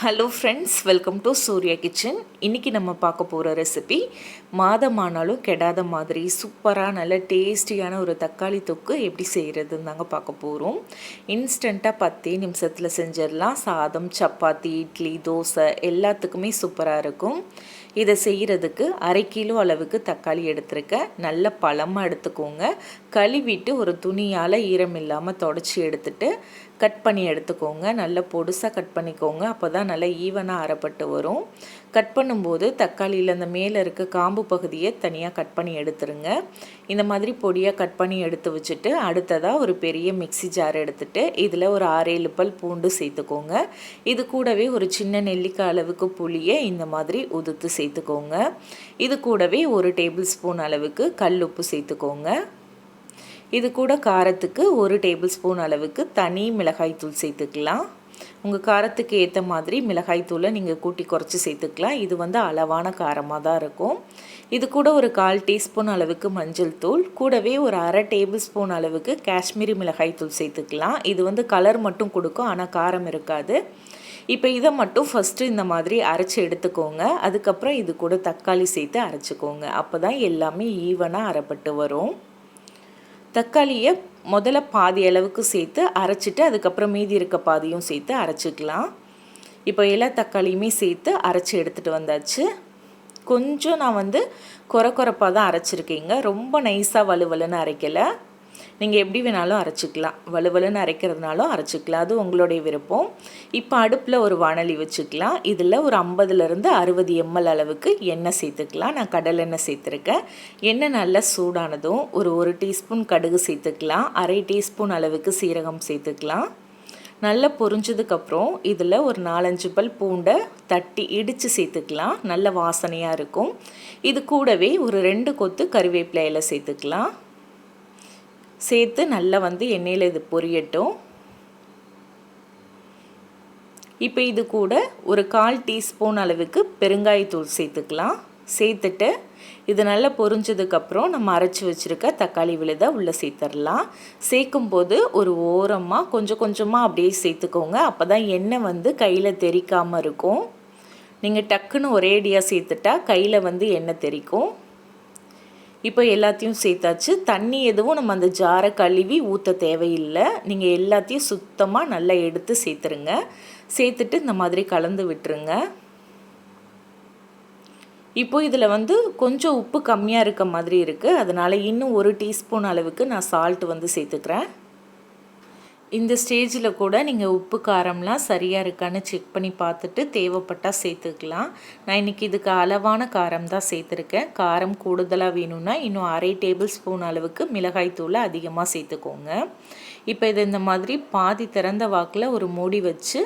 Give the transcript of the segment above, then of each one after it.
Hello friends welcome to Surya kitchen இன்றைக்கி நம்ம பார்க்க போகிற ரெசிபி மாதமானாலும் கெடாத மாதிரி சூப்பராக நல்ல டேஸ்டியான ஒரு தக்காளி தொக்கு எப்படி செய்கிறதுன்னு தாங்க பார்க்க போகிறோம் இன்ஸ்டண்ட்டாக பத்தே நிமிஷத்தில் செஞ்சிடலாம். சாதம் சப்பாத்தி இட்லி தோசை எல்லாத்துக்குமே சூப்பராக இருக்கும். இதை செய்கிறதுக்கு அரை கிலோ அளவுக்கு தக்காளி எடுத்துருக்கேன். நல்ல பழமாக எடுத்துக்கோங்க. கழுவிட்டு ஒரு துணியால் ஈரம் இல்லாமல் தொடச்சி எடுத்துட்டு கட் பண்ணி எடுத்துக்கோங்க. நல்ல பொடுசாக கட் பண்ணிக்கோங்க. அப்போ தான் நல்லா ஈவனாக அறப்பட்டு வரும். கட் பண்ணும்போது தக்காளியில் அந்த மேலே இருக்க காம்பு பகுதியை தனியாக கட் பண்ணி எடுத்துருங்க. இந்த மாதிரி பொடியாக கட் பண்ணி எடுத்து வச்சுட்டு அடுத்ததாக ஒரு பெரிய மிக்சி ஜார் எடுத்துகிட்டு இதில் ஒரு ஆறேழு பல் பூண்டு சேர்த்துக்கோங்க. இது கூடவே ஒரு சின்ன நெல்லிக்காய் அளவுக்கு புளியை இந்த மாதிரி உதுத்து சேர்த்துக்கோங்க. இது கூடவே ஒரு டேபிள் ஸ்பூன் அளவுக்கு கல் உப்பு சேர்த்துக்கோங்க. இது கூட காரத்துக்கு ஒரு டேபிள் ஸ்பூன் அளவுக்கு தனி மிளகாய் தூள் சேர்த்துக்கலாம். உங்கள் காரத்துக்கு ஏற்ற மாதிரி மிளகாய் தூளை நீங்கள் கூட்டி குறைச்சி சேர்த்துக்கலாம். இது வந்து அளவான காரமாக தான் இருக்கும். இது கூட ஒரு கால் டீஸ்பூன் அளவுக்கு மஞ்சள் தூள் கூடவே ஒரு அரை டேபிள் ஸ்பூன் அளவுக்கு காஷ்மீரி மிளகாய்த்தூள் சேர்த்துக்கலாம். இது வந்து கலர் மட்டும் கொடுக்கும் ஆனால் காரம் இருக்காது. இப்போ இதை மட்டும் ஃபஸ்ட்டு இந்த மாதிரி அரைச்சி எடுத்துக்கோங்க. அதுக்கப்புறம் இது கூட தக்காளி சேர்த்து அரைச்சிக்கோங்க. அப்போ தான் எல்லாமே ஈவனாக அரைப்பட்டு வரும். தக்காளியை முதல்ல பாதி அளவுக்கு சேர்த்து அரைச்சிட்டு அதுக்கப்புறம் மீதி இருக்க பாதியும் சேர்த்து அரைச்சிக்கலாம். இப்போ எல்லா தக்காளியுமே சேர்த்து அரைச்சி எடுத்துகிட்டு வந்தாச்சு. கொஞ்சம் நான் வந்து குறை குறைப்பாக தான் அரைச்சிருக்கீங்க. ரொம்ப நைஸாக வலுவலுன்னு அரைக்கலை. நீங்கள் எப்படி வேணாலும் அரைச்சிக்கலாம். வலுவலுன்னு அரைக்கிறதுனாலும் அரைச்சிக்கலாம். அது உங்களுடைய விருப்பம். இப்போ அடுப்பில் ஒரு வானலி வச்சுக்கலாம். இதில் ஒரு ஐம்பதுலேருந்து அறுபது எம்எல் அளவுக்கு எண்ணெய் சேர்த்துக்கலாம். நான் கடல் எண்ணெய் சேர்த்துருக்கேன். எண்ணெய் நல்லா சூடானதும் ஒரு ஒரு டீஸ்பூன் கடுகு சேர்த்துக்கலாம். அரை டீஸ்பூன் அளவுக்கு சீரகம் சேர்த்துக்கலாம். நல்லா பொரிஞ்சதுக்கப்புறம் இதில் ஒரு நாலஞ்சு பல் பூண்டை தட்டி இடித்து சேர்த்துக்கலாம். நல்ல வாசனையாக இருக்கும். இது கூடவே ஒரு ரெண்டு கொத்து கருவேப்பிலையில் சேர்த்துக்கலாம். சேர்த்து நல்லா வந்து எண்ணெயில் இது பொரியட்டும். இப்போ இது கூட ஒரு கால் டீஸ்பூன் அளவுக்கு பெருங்காயத்தூள் சேர்த்துக்கலாம். சேர்த்துட்டு இது நல்லா பொரிஞ்சதுக்கப்புறம் நம்ம அரைச்சி வச்சுருக்க தக்காளி விழுதை உள்ளே சேர்த்துடலாம். சேர்க்கும்போது ஒரு ஓரமாக கொஞ்சம் கொஞ்சமாக அப்படியே சேர்த்துக்கோங்க. அப்போ தான் எண்ணெய் வந்து கையில் தெரிக்காமல் இருக்கும். நீங்கள் டக்குன்னு ஒரேடியாக சேர்த்துட்டா கையில் வந்து எண்ணெய் தெரிக்கும். இப்போ எல்லாத்தையும் சேர்த்தாச்சு. தண்ணி எதுவும் நம்ம அந்த ஜாரை கழுவி ஊற்ற தேவையில்லை. நீங்கள் எல்லாத்தையும் சுத்தமாக நல்லா எடுத்து சேர்த்துருங்க. சேர்த்துட்டு இந்த மாதிரி கலந்து விட்டுருங்க. இப்போ இதில் வந்து கொஞ்சம் உப்பு கம்மியாக இருக்க மாதிரி இருக்குது அதனால் இன்னும் ஒரு டீஸ்பூன் அளவுக்கு நான் சால்ட் வந்து சேர்த்துக்கிறேன். இந்த ஸ்டேஜில் கூட நீங்கள் உப்பு காரம்லாம் சரியாக இருக்கான்னு செக் பண்ணி பார்த்துட்டு தேவைப்பட்டால் சேர்த்துக்கலாம். நான் இன்றைக்கி இதுக்கு அளவான காரம் தான் சேர்த்துருக்கேன். காரம் கூடுதலாக வேணும்னா இன்னும் அரை டேபிள் ஸ்பூன் அளவுக்கு மிளகாய் தூளை அதிகமாக சேர்த்துக்கோங்க. இப்போ இது இந்த மாதிரி பாதி திறந்த வாக்கில் ஒரு மூடி வச்சு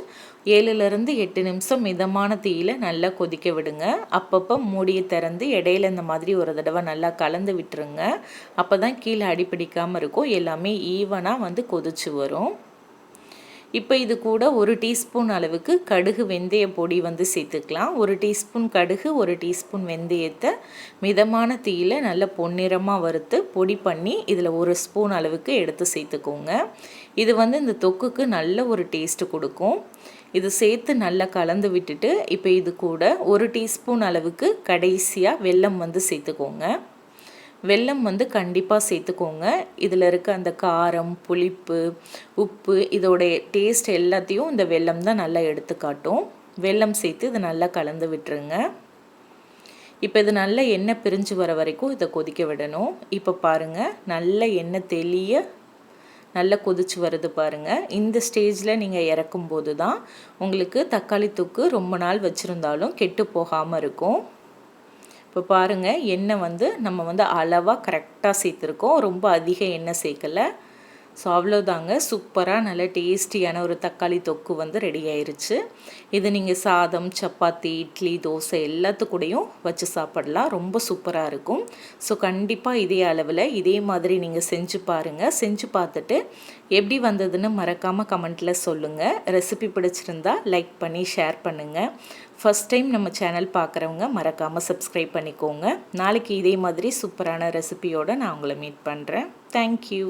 ஏழுலேருந்து எட்டு நிமிஷம் மிதமான தீயில் நல்லா கொதிக்க விடுங்க. அப்பப்போ மூடியை திறந்து இடையில இந்த மாதிரி ஒரு தடவை நல்லா கலந்து விட்டுருங்க. அப்போ தான் கீழே அடிப்பிடிக்காமல் இருக்கும். எல்லாமே ஈவனாக வந்து கொதிச்சு வரும். இப்போ இது கூட ஒரு டீஸ்பூன் அளவுக்கு கடுகு வெந்தய பொடி வந்து சேர்த்துக்கலாம். ஒரு டீஸ்பூன் கடுகு ஒரு டீஸ்பூன் வெந்தயத்தை மிதமான தீயில் நல்ல பொன்னிறமாக வறுத்து பொடி பண்ணி இதில் ஒரு ஸ்பூன் அளவுக்கு எடுத்து சேர்த்துக்கோங்க. இது வந்து இந்த தொக்குக்கு நல்ல ஒரு டேஸ்ட்டு கொடுக்கும். இது சேர்த்து நல்லா கலந்து விட்டுட்டு இப்போ இது கூட ஒரு டீஸ்பூன் அளவுக்கு கடைசியாக வெல்லம் வந்து சேர்த்துக்கோங்க. வெல்லம் வந்து கண்டிப்பாக சேர்த்துக்கோங்க. இதில் இருக்க அந்த காரம் புளிப்பு உப்பு இதோடைய டேஸ்ட் எல்லாத்தையும் இந்த வெல்லம் தான் நல்லா எடுத்துக்காட்டும். வெல்லம் சேர்த்து இதை நல்லா கலந்து விட்டுருங்க. இப்போ இது நல்லா எண்ணெய் பிரிஞ்சு வர வரைக்கும் இதை கொதிக்க விடணும். இப்போ பாருங்கள் நல்ல எண்ணெய் தெளிய நல்லா கொதிச்சு வருது பாருங்கள் இந்த ஸ்டேஜில் நீங்கள் இறக்கும்போது தான் உங்களுக்கு தக்காளி தொக்கு ரொம்ப நாள் வச்சுருந்தாலும் கெட்டு போகாமல் இருக்கும். இப்போ பாருங்கள் எண்ணெய் வந்து நம்ம வந்து அளவாக கரெக்டாக சேர்த்துருக்கோம். ரொம்ப அதிக எண்ணெய் சேர்க்கலை. ஸோ அவ்வளோதாங்க சூப்பராக நல்ல டேஸ்டியான ஒரு தக்காளி தொக்கு வந்து ரெடி ஆயிருச்சு. இது நீங்கள் சாதம் சப்பாத்தி இட்லி தோசை எல்லாத்துக்கூடையும் வச்சு சாப்பிடலாம். ரொம்ப சூப்பராக இருக்கும். ஸோ கண்டிப்பாக இதே அளவில் இதே மாதிரி நீங்கள் செஞ்சு பாருங்கள் செஞ்சு பார்த்துட்டு எப்படி வந்ததுன்னு மறக்காமல் கமெண்ட்டில் சொல்லுங்கள் ரெசிபி பிடிச்சிருந்தா லைக் பண்ணி ஷேர் பண்ணுங்கள் ஃபஸ்ட் டைம் நம்ம சேனல் பார்க்குறவங்க மறக்காமல் சப்ஸ்கிரைப் பண்ணிக்கோங்க. நாளைக்கு இதே மாதிரி சூப்பரான ரெசிபியோடு நான் உங்களை மீட் பண்ணுறேன் தேங்க்யூ